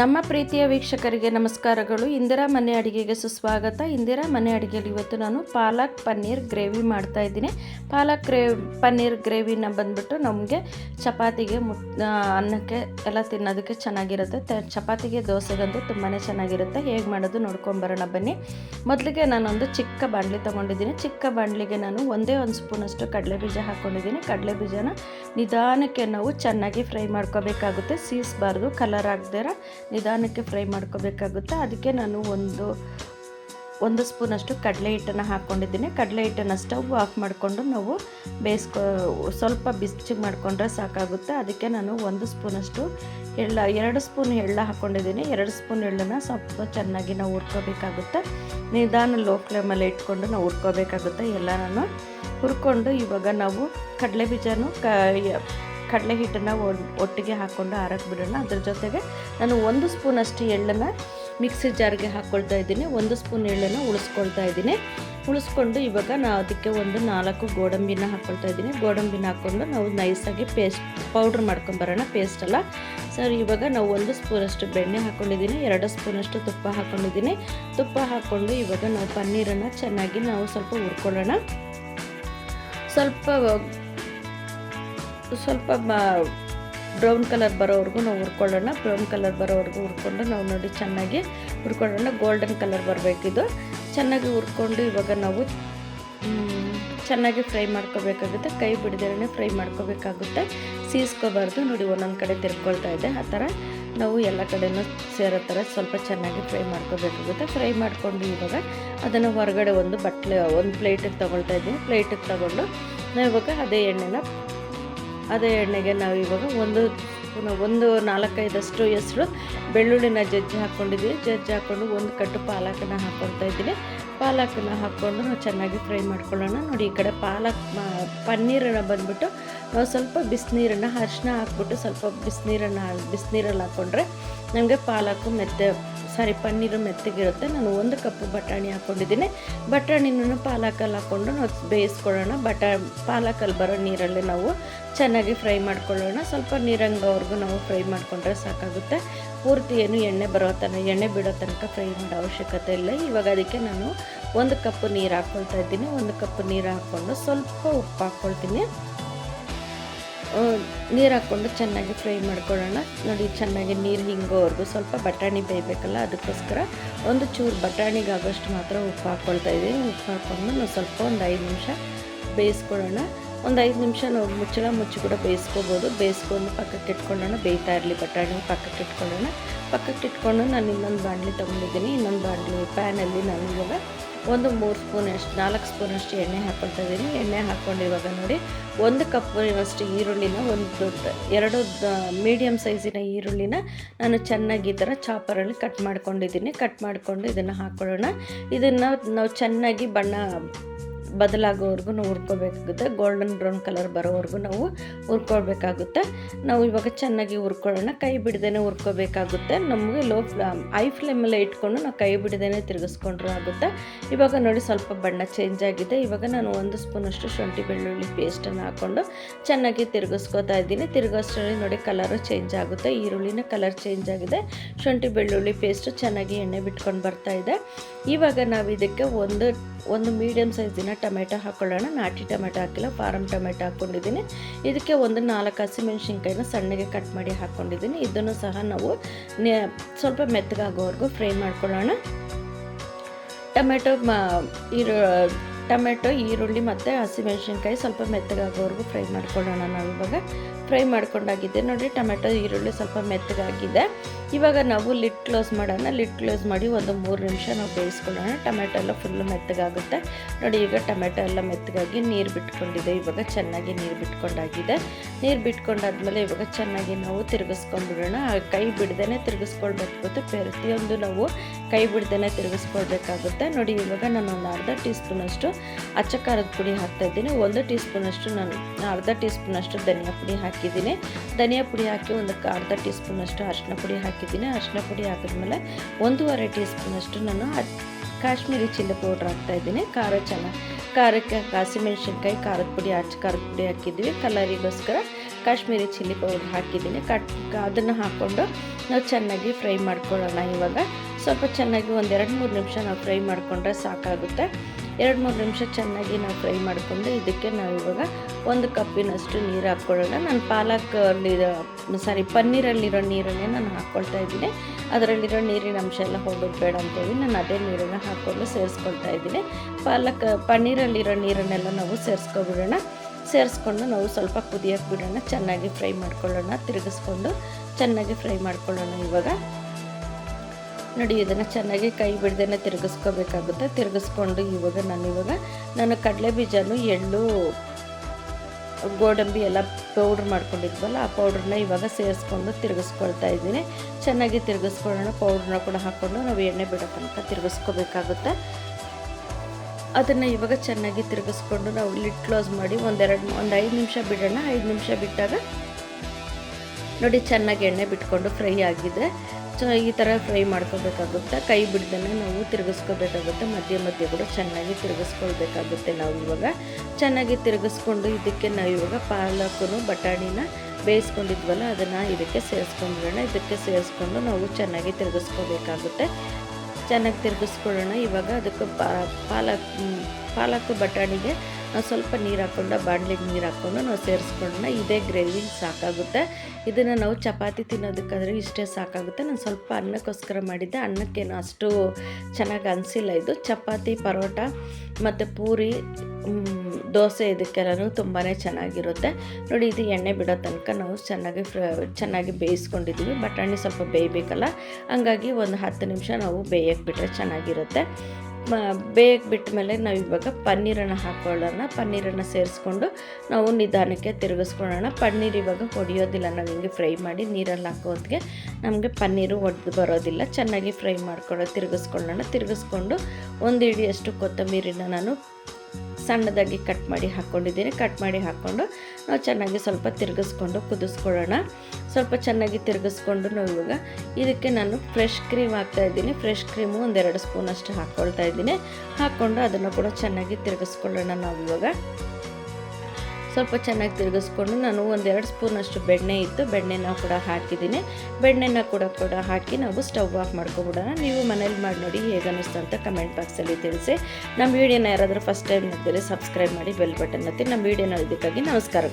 ನಮ್ಮ ಪ್ರೀತಿಯ ವೀಕ್ಷಕರಿಗೆ ನಮಸ್ಕಾರಗಳು. ಇಂದಿರಾ ಮನೆ ಅಡುಗೆಗೆ ಸುಸ್ವಾಗತ. ಇಂದಿರಾ ಮನೆ ಅಡುಗೆಯಲ್ಲಿ ಇವತ್ತು ನಾನು ಪಾಲಕ್ ಪನ್ನೀರ್ ಗ್ರೇವಿ ಮಾಡ್ತಾ ಇದ್ದೀನಿ. ಪಾಲಕ್ ಗ್ರೇ, ಪನ್ನೀರ್ ಗ್ರೇವಿನ ಬಂದ್ಬಿಟ್ಟು ನಮಗೆ ಚಪಾತಿಗೆ ಮು ಅನ್ನಕ್ಕೆ ಎಲ್ಲ ತಿನ್ನೋದಕ್ಕೆ ಚೆನ್ನಾಗಿರುತ್ತೆ. ಚಪಾತಿಗೆ ದೋಸೆಗಂತೂ ತುಂಬಾ ಚೆನ್ನಾಗಿರುತ್ತೆ. ಹೇಗೆ ಮಾಡೋದು ನೋಡ್ಕೊಂಬರೋಣ ಬನ್ನಿ. ಮೊದಲಿಗೆ ನಾನೊಂದು ಚಿಕ್ಕ ಬಾಣಲಿ ತೊಗೊಂಡಿದ್ದೀನಿ. ಚಿಕ್ಕ ಬಾಣಲಿಗೆ ನಾನು ಒಂದೇ ಒಂದು ಸ್ಪೂನಷ್ಟು ಕಡಲೆ ಬೀಜ ಹಾಕ್ಕೊಂಡಿದ್ದೀನಿ ಕಡಲೆ ಬೀಜನ ನಿಧಾನಕ್ಕೆ ನಾವು ಚೆನ್ನಾಗಿ ಫ್ರೈ ಮಾಡ್ಕೋಬೇಕಾಗುತ್ತೆ. ಸೀಸ್ಬಾರ್ದು, ಕಲರ್ ಆಗದಿರ ನಿಧಾನಕ್ಕೆ ಫ್ರೈ ಮಾಡ್ಕೋಬೇಕಾಗುತ್ತೆ. ಅದಕ್ಕೆ ನಾನು ಒಂದು ಒಂದು ಸ್ಪೂನಷ್ಟು ಕಡಲೆ ಹಿಟ್ಟನ್ನು ಹಾಕ್ಕೊಂಡಿದ್ದೀನಿ ಕಡಲೆ ಹಿಟ್ಟನ್ನು ಸ್ಟವ್ ಆಫ್ ಮಾಡಿಕೊಂಡು ನಾವು ಬೇಯಿಸ್ಕೊ, ಸ್ವಲ್ಪ ಬಿಸಿಗೆ ಮಾಡಿಕೊಂಡ್ರೆ ಸಾಕಾಗುತ್ತೆ. ಅದಕ್ಕೆ ನಾನು ಒಂದು ಸ್ಪೂನಷ್ಟು ಎಳ್ಳ, ಎರಡು ಸ್ಪೂನ್ ಎಳ್ಳ ಹಾಕ್ಕೊಂಡಿದ್ದೀನಿ ಎರಡು ಸ್ಪೂನ್ ಎಳ್ಳನ್ನು ಸ್ವಲ್ಪ ಚೆನ್ನಾಗಿ ನಾವು ಹುರ್ಕೋಬೇಕಾಗುತ್ತೆ. ನಿಧಾನ ಲೋ ಫ್ಲೇಮಲ್ಲಿ ಇಟ್ಕೊಂಡು ನಾವು ಹುರ್ಕೋಬೇಕಾಗುತ್ತೆ. ಎಲ್ಲನೂ ಹುರ್ಕೊಂಡು ಇವಾಗ ನಾವು ಕಡಲೆ ಬೀಜನೂ ಕ ಕಡಲೆ ಹಿಟ್ಟನ್ನು ಒಟ್ಟಿಗೆ ಹಾಕ್ಕೊಂಡು ಆರಕ್ಕೆ ಬಿಡೋಣ. ಅದ್ರ ಜೊತೆಗೆ ನಾನು ಒಂದು ಸ್ಪೂನಷ್ಟು ಎಳ್ಳನ್ನು ಮಿಕ್ಸಿ ಜಾರ್ಗೆ ಹಾಕ್ಕೊಳ್ತಾ ಇದ್ದೀನಿ. ಒಂದು ಸ್ಪೂನ್ ಎಳ್ಳನ್ನು ಉಳಿಸ್ಕೊಳ್ತಾ ಇದ್ದೀನಿ. ಉಳಿಸ್ಕೊಂಡು ಇವಾಗ ನಾವು ಅದಕ್ಕೆ ಒಂದು ನಾಲ್ಕು ಗೋಡಂಬಿನ ಹಾಕ್ಕೊಳ್ತಾ ಇದ್ದೀನಿ. ಗೋಡಂಬಿನ ಹಾಕ್ಕೊಂಡು ನಾವು ನೈಸಾಗಿ ಪೇಸ್ಟ್, ಪೌಡ್ರ್ ಮಾಡ್ಕೊಂಬರೋಣ ಪೇಸ್ಟ್ ಎಲ್ಲ. ಸರ್, ಇವಾಗ ನಾವು ಒಂದು ಸ್ಪೂನಷ್ಟು ಬೆಣ್ಣೆ ಹಾಕ್ಕೊಂಡಿದ್ದೀನಿ ಎರಡು ಸ್ಪೂನಷ್ಟು ತುಪ್ಪ ಹಾಕ್ಕೊಂಡಿದ್ದೀನಿ ತುಪ್ಪ ಹಾಕ್ಕೊಂಡು ಇವಾಗ ನಾವು ಪನ್ನೀರನ್ನು ಚೆನ್ನಾಗಿ ನಾವು ಸ್ವಲ್ಪ ಹುರ್ಕೊಳ್ಳೋಣ. ಸ್ವಲ್ಪ ಸ್ವಲ್ಪ ಬ್ರೌನ್ ಕಲರ್ ಬರೋವರೆಗೂ ನಾವು ಹುರ್ಕೊಳ್ಳೋಣ. ಬ್ರೌನ್ ಕಲರ್ ಬರೋವರೆಗೂ ಹುರ್ಕೊಂಡು ನಾವು ನೋಡಿ ಚೆನ್ನಾಗಿ ಹುರ್ಕೊಳ್ಳೋಣ. ಗೋಲ್ಡನ್ ಕಲರ್ ಬರಬೇಕಿದು ಚೆನ್ನಾಗಿ ಹುರ್ಕೊಂಡು ಇವಾಗ ನಾವು ಚೆನ್ನಾಗಿ ಫ್ರೈ ಮಾಡ್ಕೋಬೇಕಾಗುತ್ತೆ. ಕೈ ಬಿಡದೇ ಫ್ರೈ ಮಾಡ್ಕೋಬೇಕಾಗುತ್ತೆ. ಸೀಸ್ಕೋಬಾರ್ದು. ನೋಡಿ ಒಂದೊಂದು ಕಡೆ ತಿರ್ಕೊಳ್ತಾ ಇದೆ. ಆ ಥರ ನಾವು ಎಲ್ಲ ಕಡೆನೂ ಸೇರೋ ಥರ ಸ್ವಲ್ಪ ಚೆನ್ನಾಗಿ ಫ್ರೈ ಮಾಡ್ಕೋಬೇಕಾಗುತ್ತೆ. ಫ್ರೈ ಮಾಡಿಕೊಂಡು ಇವಾಗ ಅದನ್ನು ಹೊರಗಡೆ ಒಂದು ಬಟ್ಲೆ, ಒಂದು ಪ್ಲೇಟಿಗೆ ತೊಗೊಳ್ತಾ ಇದ್ದೀನಿ. ಪ್ಲೇಟಿಗೆ ತೊಗೊಂಡು ನಾವು ಇವಾಗ ಅದೇ ಎಣ್ಣೆನ ಅದೇ ಎಣ್ಣೆಗೆ ನಾವು ಇವಾಗ ಒಂದು ಒಂದು ನಾಲ್ಕೈದಷ್ಟು ಹೆಸರು ಬೆಳ್ಳುಳ್ಳಿನ ಜಜ್ಜಿ ಹಾಕ್ಕೊಂಡಿದ್ದೀವಿ ಜಜ್ಜಿ ಹಾಕ್ಕೊಂಡು ಒಂದು ಕಟ್ಟು ಪಾಲಕನ್ನು ಹಾಕ್ಕೊಳ್ತಾ ಇದ್ದೀನಿ. ಪಾಲಕನ್ನು ಹಾಕ್ಕೊಂಡು ನಾವು ಚೆನ್ನಾಗಿ ಫ್ರೈ ಮಾಡ್ಕೊಳ್ಳೋಣ. ನೋಡಿ, ಈ ಕಡೆ ಪಾಲಕ್ ಪನ್ನೀರನ್ನು ಬಂದುಬಿಟ್ಟು ನಾವು ಸ್ವಲ್ಪ ಬಿಸಿನೀರನ್ನು ಅರಿಶಿನ ಹಾಕ್ಬಿಟ್ಟು ಸ್ವಲ್ಪ ಬಿಸಿನೀರನ್ನು, ಬಿಸಿನೀರಲ್ಲಿ ಹಾಕ್ಕೊಂಡ್ರೆ ನಮಗೆ ಪಾಲಕು ಮೆತ್ತೆ ಸಾರಿ, ಪನ್ನೀರು ಮೆತ್ತಗಿರುತ್ತೆ. ನಾನು ಒಂದು ಕಪ್ಪು ಬಟಾಣಿ ಹಾಕ್ಕೊಂಡಿದ್ದೀನಿ ಬಟಾಣಿನೂ ಪಾಲಕಲ್ಲಿ ಹಾಕ್ಕೊಂಡು ನಾವು ಬೇಯಿಸ್ಕೊಳ್ಳೋಣ. ಬಟಾ, ಪಾಲಕಲ್ಲಿ ಬರೋ ನೀರಲ್ಲಿ ನಾವು ಚೆನ್ನಾಗಿ ಫ್ರೈ ಮಾಡ್ಕೊಳ್ಳೋಣ. ಸ್ವಲ್ಪ ನೀರಂಗವರೆಗೂ ನಾವು ಫ್ರೈ ಮಾಡಿಕೊಂಡ್ರೆ ಸಾಕಾಗುತ್ತೆ. ಪೂರ್ತಿ ಏನು ಎಣ್ಣೆ ಬರೋ ತನಕ ಎಣ್ಣೆ ಬಿಡೋ ತನಕ ಫ್ರೈ ಮಾಡೋ ಅವಶ್ಯಕತೆ ಇಲ್ಲ. ಇವಾಗ ಅದಕ್ಕೆ ನಾನು ಒಂದು ಕಪ್ ನೀರು ಹಾಕ್ಕೊಳ್ತಾ ಇದ್ದೀನಿ. ಒಂದು ಕಪ್ ನೀರು ಹಾಕ್ಕೊಂಡು ಸ್ವಲ್ಪ ಉಪ್ಪು ಹಾಕ್ಕೊಳ್ತೀನಿ. ನೀರು ಹಾಕ್ಕೊಂಡು ಚೆನ್ನಾಗಿ ಫ್ರೈ ಮಾಡ್ಕೊಳ್ಳೋಣ. ನೋಡಿ, ಚೆನ್ನಾಗಿ ನೀರು ಹಿಂಗೋವರೆಗೂ ಸ್ವಲ್ಪ ಬಟಾಣಿ ಬೇಯಬೇಕಲ್ಲ, ಅದಕ್ಕೋಸ್ಕರ ಒಂದು ಚೂರು ಬಟಾಣಿಗೆ ಆಗೋಷ್ಟು ಮಾತ್ರ ಉಪ್ಪು ಹಾಕ್ಕೊಳ್ತಾ ಇದ್ದೀನಿ. ಉಪ್ಪು ಹಾಕ್ಕೊಂಡು ನಾವು ಸ್ವಲ್ಪ ಒಂದು ಐದು ನಿಮಿಷ ಬೇಯಿಸ್ಕೊಳ್ಳೋಣ. ಒಂದು ಐದು ನಿಮಿಷ ನಾವು ಮುಚ್ಚಳ ಮುಚ್ಚಿ ಕೂಡ ಬೇಯಿಸ್ಕೋಬೋದು. ಬೇಯಿಸ್ಕೊಂಡು ಪಕ್ಕಕ್ಕೆ ಇಟ್ಕೊಳ್ಳೋಣ ಬೇಯ್ತಾ ಇರಲಿ ಬಟಾಣಿ ಪಕ್ಕಕ್ಕೆ ಇಟ್ಕೊಳ್ಳೋಣ. ಪಕ್ಕಕ್ಕೆ ಇಟ್ಕೊಂಡು ನಾನು ಇನ್ನೊಂದು ಬಾಣಲಿ ತೊಗೊಂಡಿದ್ದೀನಿ. ಇನ್ನೊಂದು ಬಾಣಲಿ, ಪ್ಯಾನಲ್ಲಿ ನಾನು ಇವಾಗ ಒಂದು ಮೂರು ಸ್ಪೂನ್ ಅಷ್ಟು, ನಾಲ್ಕು ಸ್ಪೂನ್ ಅಷ್ಟು ಎಣ್ಣೆ ಹಾಕ್ಕೊಳ್ತಾ ಇದ್ದೀನಿ. ಎಣ್ಣೆ ಹಾಕ್ಕೊಂಡು ಇವಾಗ ನೋಡಿ, ಒಂದು ಕಪ್ಪಿನಷ್ಟು ಈರುಳ್ಳಿನ, ಒಂದು ಎರಡು ಮೀಡಿಯಮ್ ಸೈಜಿನ ಈರುಳ್ಳಿನ ನಾನು ಚೆನ್ನಾಗಿ ಈ ಥರ ಚಾಪರಲ್ಲಿ ಕಟ್ ಮಾಡ್ಕೊಂಡಿದ್ದೀನಿ. ಕಟ್ ಮಾಡಿಕೊಂಡು ಇದನ್ನು ಹಾಕ್ಕೊಳ್ಳೋಣ ಇದನ್ನು ನಾವು ಚೆನ್ನಾಗಿ ಬಣ್ಣ ಬದಲಾಗೋವರೆಗೂ ನಾವು ಹುರ್ಕೋಬೇಕಾಗುತ್ತೆ ಗೋಲ್ಡನ್ ಬ್ರೌನ್ ಕಲರ್ ಬರೋವರೆಗೂ ನಾವು ಹುರ್ಕೊಳ್ಬೇಕಾಗುತ್ತೆ ನಾವು ಇವಾಗ ಚೆನ್ನಾಗಿ ಹುರ್ಕೊಳ್ಳೋಣ ಕೈ ಬಿಡದೇ ಹುರ್ಕೋಬೇಕಾಗುತ್ತೆ ನಮಗೆ ಲೋ ಐ ಫ್ಲೇಮಲ್ಲೇ ಇಟ್ಕೊಂಡು ನಾವು ಕೈ ಬಿಡದೇ ತಿರುಗಿಸ್ಕೊಂಡ್ರೂ ಆಗುತ್ತೆ. ಇವಾಗ ನೋಡಿ ಸ್ವಲ್ಪ ಬಣ್ಣ ಚೇಂಜ್ ಆಗಿದೆ. ಇವಾಗ ನಾನು ಒಂದು ಸ್ಪೂನಷ್ಟು ಶುಂಠಿ ಬೆಳ್ಳುಳ್ಳಿ ಪೇಸ್ಟನ್ನು ಹಾಕ್ಕೊಂಡು ಚೆನ್ನಾಗಿ ತಿರುಗಿಸ್ಕೊತಾ ಇದ್ದೀನಿ. ತಿರುಗೋಷ್ಟರಲ್ಲಿ ನೋಡಿ ಕಲರು ಚೇಂಜ್ ಆಗುತ್ತೆ. ಈರುಳ್ಳಿನ ಕಲರ್ ಚೇಂಜ್ ಆಗಿದೆ. ಶುಂಠಿ ಬೆಳ್ಳುಳ್ಳಿ ಪೇಸ್ಟು ಚೆನ್ನಾಗಿ ಎಣ್ಣೆ ಬಿಟ್ಕೊಂಡು ಬರ್ತಾ ಇದೆ. ಇವಾಗ ನಾವು ಇದಕ್ಕೆ ಒಂದು ಒಂದು ಮೀಡಿಯಮ್ ಸೈಜಿನ ಟೊಮೆಟೊ ಹಾಕ್ಕೊಳ್ಳೋಣ ನಾಟಿ ಟೊಮೆಟೊ ಹಾಕಿಲ್ಲ ಫಾರಮ್ ಟೊಮೆಟೊ ಹಾಕ್ಕೊಂಡಿದ್ದೀನಿ. ಇದಕ್ಕೆ ಒಂದು ನಾಲ್ಕು ಹಸಿಮೆಣ್ಸಿನ್ಕಾಯಿನ ಸಣ್ಣಗೆ ಕಟ್ ಮಾಡಿ ಹಾಕ್ಕೊಂಡಿದ್ದೀನಿ ಇದನ್ನು ಸಹ ನಾವು ಸ್ವಲ್ಪ ಮೆತ್ತಗಾಗೋವರೆಗೂ ಫ್ರೈ ಮಾಡ್ಕೊಳ್ಳೋಣ. ಟೊಮೆಟೊ ಈರು, ಟೊಮೆಟೊ, ಈರುಳ್ಳಿ ಮತ್ತು ಹಸಿಮೆಣ್ಸಿನ್ಕಾಯಿ ಸ್ವಲ್ಪ ಮೆತ್ತಗಾಗೋವರೆಗೂ ಫ್ರೈ ಮಾಡ್ಕೊಳ್ಳೋಣ ಇವಾಗ ಫ್ರೈ ಮಾಡ್ಕೊಂಡಾಗಿದೆ. ನೋಡಿ, ಟೊಮೆಟೊ, ಈರುಳ್ಳಿ ಸ್ವಲ್ಪ ಮೆತ್ತಗಾಗಿದೆ. ಇವಾಗ ನಾವು ಲಿಡ್ ಕ್ಲೋಸ್ ಮಾಡೋಣ. ಲಿಡ್ ಕ್ಲೋಸ್ ಮಾಡಿ ಒಂದು ಮೂರು ನಿಮಿಷ ನಾವು ಬೇಯಿಸ್ಕೊಳ್ಳೋಣ. ಟೊಮೆಟೊ ಎಲ್ಲ ಫುಲ್ಲು ಮೆತ್ತಗಾಗುತ್ತೆ. ನೋಡಿ, ಈಗ ಟೊಮೆಟೊ ಎಲ್ಲ ಮೆತ್ತಗಾಗಿ ನೀರು ಬಿಟ್ಕೊಂಡಿದೆ. ಇವಾಗ ಚೆನ್ನಾಗಿ ನೀರು ಬಿಟ್ಕೊಂಡಾಗಿದೆ. ನೀರು ಬಿಟ್ಕೊಂಡಾದ್ಮೇಲೆ ಇವಾಗ ಚೆನ್ನಾಗಿ ನಾವು ತಿರುಗಿಸ್ಕೊಂಡ್ಬಿಡೋಣ. ಕೈ ಬಿಡ್ದೇ ತಿರುಗಿಸ್ಕೊಳ್ಬೇಕಾಗುತ್ತೆ ಪ್ರತಿಯೊಂದು ನಾವು ಕೈ ಬಿಡ್ದೇ ತಿರುಗಿಸ್ಕೊಳ್ಬೇಕಾಗುತ್ತೆ. ನೋಡಿ, ಇವಾಗ ನಾನು ಒಂದು ಅರ್ಧ ಟೀ ಸ್ಪೂನಷ್ಟು ಅಚ್ಚ ಖಾರದ ಪುಡಿ ಹಾಕ್ತಾ ಇದ್ದೀನಿ. ಒಂದು ಟೀ ಸ್ಪೂನಷ್ಟು ನಾನು ಅರ್ಧ ಟೀ ಸ್ಪೂನಷ್ಟು ಧನಿಯಾ ಪುಡಿ ಹಾಕಿದ್ದೀನಿ. ಧನಿಯಾ ಪುಡಿ ಹಾಕಿ ಒಂದು ಅರ್ಧ ಟೀ ಸ್ಪೂನಷ್ಟು ಅರಿಶಿನ ಪುಡಿ ಹಾಕಿದ್ದೀನಿ. ಅರಿಶಿನ ಪುಡಿ ಹಾಕಿದ್ಮೇಲೆ ಒಂದೂವರೆ ಟೀ ಸ್ಪೂನಷ್ಟು ನಾನು ಕಾಶ್ಮೀರಿ ಚಿಲ್ಲಿ ಪೌಡ್ರ್ ಹಾಕ್ತಾ ಇದ್ದೀನಿ. ಖಾರ ಚೆನ್ನಾಗಿ ಖಾರಕ್ಕೆ ಹಸಿಮೆಣ್ಸಿನ್ಕಾಯಿ, ಖಾರದ ಪುಡಿ ಅಚ್ಚ ಖಾರದ ಪುಡಿ ಹಾಕಿದ್ವಿ ಕಲರಿಗೋಸ್ಕರ ಕಾಶ್ಮೀರಿ ಚಿಲ್ಲಿ ಪೌಡ್ರ್ ಹಾಕಿದ್ದೀನಿ. ಕಟ್ ಅದನ್ನು ಹಾಕ್ಕೊಂಡು ನಾವು ಚೆನ್ನಾಗಿ ಫ್ರೈ ಮಾಡ್ಕೊಳ್ಳೋಣ ಇವಾಗ. ಸ್ವಲ್ಪ ಚೆನ್ನಾಗಿ ಒಂದೆರಡು ಮೂರು ನಿಮಿಷ ನಾವು ಫ್ರೈ ಮಾಡಿಕೊಂಡ್ರೆ ಸಾಕಾಗುತ್ತೆ. ಎರಡು ಮೂರು ನಿಮಿಷ ಚೆನ್ನಾಗಿ ನಾವು ಫ್ರೈ ಮಾಡಿಕೊಂಡು ಇದಕ್ಕೆ ನಾವು ಇವಾಗ ಒಂದು ಕಪ್ಪಿನಷ್ಟು ನೀರು ಹಾಕ್ಕೊಳ್ಳೋಣ. ನಾನು ಪಾಲಕಲ್ಲಿರೋ ಸಾರಿ ಪನ್ನೀರಲ್ಲಿರೋ ನೀರನ್ನೇ ನಾನು ಹಾಕ್ಕೊಳ್ತಾ ಇದ್ದೀನಿ. ಅದರಲ್ಲಿರೋ ನೀರಿನ ಅಂಶ ಎಲ್ಲ ಹೋಗೋದು ಬೇಡ ಅಂತೇಳಿ ನಾನು ಅದೇ ನೀರನ್ನು ಹಾಕ್ಕೊಂಡು ಸೇರಿಸ್ಕೊಳ್ತಾ ಇದ್ದೀನಿ. ಪಾಲಕ್, ಪನ್ನೀರಲ್ಲಿರೋ ನೀರನ್ನೆಲ್ಲ ನಾವು ಸೇರಿಸ್ಕೊಬಿಡೋಣ. ಸೇರಿಸ್ಕೊಂಡು ನಾವು ಸ್ವಲ್ಪ ಕುದಿಯೋಕ್ಕೆ ಬಿಡೋಣ. ಚೆನ್ನಾಗಿ ಫ್ರೈ ಮಾಡ್ಕೊಳ್ಳೋಣ. ತಿರುಗಿಸ್ಕೊಂಡು ಚೆನ್ನಾಗಿ ಫ್ರೈ ಮಾಡ್ಕೊಳ್ಳೋಣ ಇವಾಗ. ನೋಡಿ, ಇದನ್ನು ಚೆನ್ನಾಗಿ ಕೈ ಬಿಡ್ದೇ ತಿರುಗಿಸ್ಕೋಬೇಕಾಗುತ್ತೆ. ತಿರುಗಿಸ್ಕೊಂಡು ಇವಾಗ ನಾನು ಇವಾಗ ನಾನು ಕಡಲೆ ಬೀಜನೂ ಎಳ್ಳು, ಗೋಡಂಬಿ ಎಲ್ಲ ಪೌಡ್ರ್ ಮಾಡ್ಕೊಂಡಿದ್ವಲ್ಲ, ಆ ಪೌಡ್ರನ್ನ ಇವಾಗ ಸೇರಿಸ್ಕೊಂಡು ತಿರುಗಿಸ್ಕೊಳ್ತಾ ಇದ್ದೀನಿ. ಚೆನ್ನಾಗಿ ತಿರುಗಿಸ್ಕೊಳ್ಳೋಣ ಪೌಡ್ರನ್ನ ಕೂಡ ಹಾಕ್ಕೊಂಡು ನಾವು ಎಣ್ಣೆ ಬಿಡೋ ತನಕ ತಿರುಗಿಸ್ಕೋಬೇಕಾಗುತ್ತೆ. ಅದನ್ನು ಇವಾಗ ಚೆನ್ನಾಗಿ ತಿರುಗಿಸ್ಕೊಂಡು ನಾವು ಲಿಟ್ ಕ್ಲೋಸ್ ಮಾಡಿ ಒಂದೆರಡು, ಒಂದು ಐದು ನಿಮಿಷ ಬಿಡೋಣ. ಐದು ನಿಮಿಷ ಬಿಟ್ಟಾಗ ನೋಡಿ, ಚೆನ್ನಾಗಿ ಎಣ್ಣೆ ಬಿಟ್ಕೊಂಡು ಫ್ರೈ ಆಗಿದೆ. ಸೊ, ಈ ಥರ ಫ್ರೈ ಮಾಡ್ಕೋಬೇಕಾಗುತ್ತೆ. ಕೈ ಬಿಡ್ದನ್ನು ನಾವು ತಿರುಗಿಸ್ಕೋಬೇಕಾಗುತ್ತೆ. ಮಧ್ಯ ಮಧ್ಯೆ ಕೂಡ ಚೆನ್ನಾಗಿ ತಿರುಗಿಸ್ಕೊಳ್ಬೇಕಾಗುತ್ತೆ ನಾವು ಇವಾಗ. ಚೆನ್ನಾಗಿ ತಿರುಗಿಸ್ಕೊಂಡು ಇದಕ್ಕೆ ನಾವು ಇವಾಗ ಪಾಲಕನು ಬಟಾಣಿನ ಬೇಯಿಸ್ಕೊಂಡಿದ್ವಲ್ಲ, ಅದನ್ನು ಇದಕ್ಕೆ ಸೇರಿಸ್ಕೊಂಡ್ಬಿಡೋಣ ಇದಕ್ಕೆ ಸೇರಿಸ್ಕೊಂಡು ನಾವು ಚೆನ್ನಾಗಿ ತಿರುಗಿಸ್ಕೋಬೇಕಾಗುತ್ತೆ. ಚೆನ್ನಾಗಿ ತಿರುಗಿಸ್ಕೊಳ್ಳೋಣ. ಇವಾಗ ಅದಕ್ಕೆ ಪಾಲಕ್ ಪಾಲಕ್ ಬಟಾಣಿಗೆ ನಾವು ಸ್ವಲ್ಪ ನೀರು ಹಾಕ್ಕೊಂಡು ಬಾಣಲಿಗೆ ನೀರು ಹಾಕ್ಕೊಂಡು ನಾವು ಸೇರಿಸ್ಕೊಂಡ್ನ ಇದೇ ಗ್ರೇವಿ ಸಾಕಾಗುತ್ತೆ. ಇದನ್ನು ನಾವು ಚಪಾತಿ ತಿನ್ನೋದಕ್ಕಾದ್ರೆ ಇಷ್ಟೇ ಸಾಕಾಗುತ್ತೆ. ನಾನು ಸ್ವಲ್ಪ ಅನ್ನಕ್ಕೋಸ್ಕರ ಮಾಡಿದ್ದೆ. ಅನ್ನಕ್ಕೇನು ಅಷ್ಟು ಚೆನ್ನಾಗಿ ಅನಿಸಿಲ್ಲ ಇದು. ಚಪಾತಿ, ಪರೋಟ ಮತ್ತು ಪೂರಿ ದೋಸೆ ಇದಕ್ಕೆಲ್ಲನೂ ತುಂಬಾ ಚೆನ್ನಾಗಿರುತ್ತೆ. ನೋಡಿ, ಇದು ಎಣ್ಣೆ ಬಿಡೋ ತನಕ ನಾವು ಚೆನ್ನಾಗಿ ಚೆನ್ನಾಗಿ ಬೇಯಿಸ್ಕೊಂಡಿದ್ದೀವಿ ಬಟಾಣಿ ಸ್ವಲ್ಪ ಬೇಯಬೇಕಲ್ಲ? ಹಂಗಾಗಿ ಒಂದು ಹತ್ತು ನಿಮಿಷ ನಾವು ಬೇಯಕ್ಕೆ ಬಿಟ್ಟರೆ ಚೆನ್ನಾಗಿರುತ್ತೆ. ಬೇಯಕ್ಕೆ ಬಿಟ್ಟ ಮೇಲೆ ನಾವು ಇವಾಗ ಪನ್ನೀರನ್ನು ಹಾಕ್ಕೊಳ್ಳೋಣ ಪನ್ನೀರನ್ನು ಸೇರಿಸ್ಕೊಂಡು ನಾವು ನಿಧಾನಕ್ಕೆ ತಿರುಗಿಸ್ಕೊಳ್ಳೋಣ. ಪನ್ನೀರ್ ಇವಾಗ ಹೊಡಿಯೋದಿಲ್ಲ. ನಾವು ಹಿಂಗೆ ಫ್ರೈ ಮಾಡಿ ನೀರಲ್ಲಿ ಹಾಕೋದಕ್ಕೆ ನಮಗೆ ಪನ್ನೀರು ಒಡೆದು ಬರೋದಿಲ್ಲ. ಚೆನ್ನಾಗಿ ಫ್ರೈ ಮಾಡ್ಕೊಳ್ಳೋ ತಿರುಗಿಸ್ಕೊಳ್ಳೋಣ. ತಿರುಗಿಸ್ಕೊಂಡು ಒಂದು ಹಿಡಿಯಷ್ಟು ಕೊತ್ತಂಬರಿನ ನಾನು ಸಣ್ಣದಾಗಿ ಕಟ್ ಮಾಡಿ ಹಾಕ್ಕೊಂಡಿದ್ದೀನಿ ಕಟ್ ಮಾಡಿ ಹಾಕ್ಕೊಂಡು ನಾವು ಚೆನ್ನಾಗಿ ಸ್ವಲ್ಪ ತಿರುಗಿಸ್ಕೊಂಡು ಕುದಿಸ್ಕೊಳ್ಳೋಣ. ಸ್ವಲ್ಪ ಚೆನ್ನಾಗಿ ತಿರುಗಿಸ್ಕೊಂಡು ನಾವು ಇವಾಗ ಇದಕ್ಕೆ ನಾನು ಫ್ರೆಶ್ ಕ್ರೀಮ್ ಹಾಕ್ತಾಯಿದ್ದೀನಿ ಫ್ರೆಶ್ ಕ್ರೀಮು ಒಂದೆರಡು ಸ್ಪೂನಷ್ಟು ಹಾಕ್ಕೊಳ್ತಾ ಇದ್ದೀನಿ. ಹಾಕ್ಕೊಂಡು ಅದನ್ನು ಕೂಡ ಚೆನ್ನಾಗಿ ತಿರುಗಿಸ್ಕೊಳ್ಳೋಣ ನಾವು ಇವಾಗ. ಸ್ವಲ್ಪ ಚೆನ್ನಾಗಿ ತಿರುಗಿಸ್ಕೊಂಡು ನಾನು ಒಂದೆರಡು ಸ್ಪೂನಷ್ಟು ಬೆಣ್ಣೆ ಇತ್ತು. ಬೆಣ್ಣೆನ ಕೂಡ ಹಾಕಿದ್ದೀನಿ. ಬೆಣ್ಣೆನ ಕೂಡ ಕೂಡ ಹಾಕಿ ನಾವು ಸ್ಟವ್ ಆಫ್ ಮಾಡ್ಕೊಬಿಡೋಣ. ನೀವು ಮನೇಲಿ ಮಾಡಿ ನೋಡಿ ಹೇಗೆ ಅನ್ನಿಸ್ತು ಅಂತ ಕಮೆಂಟ್ ಬಾಕ್ಸಲ್ಲಿ ತಿಳಿಸಿ. ನಮ್ಮ ವೀಡಿಯೋನ ಯಾರಾದರೂ ಫಸ್ಟ್ ಟೈಮ್ ನೋಡಿದರೆ ಸಬ್ಸ್ಕ್ರೈಬ್ ಮಾಡಿ ಬೆಲ್ ಬಟನ್ ಹತ್ತಿ ನಮ್ಮ ವೀಡಿಯೋನ ಇದಕ್ಕಾಗಿ ನಮಸ್ಕಾರ.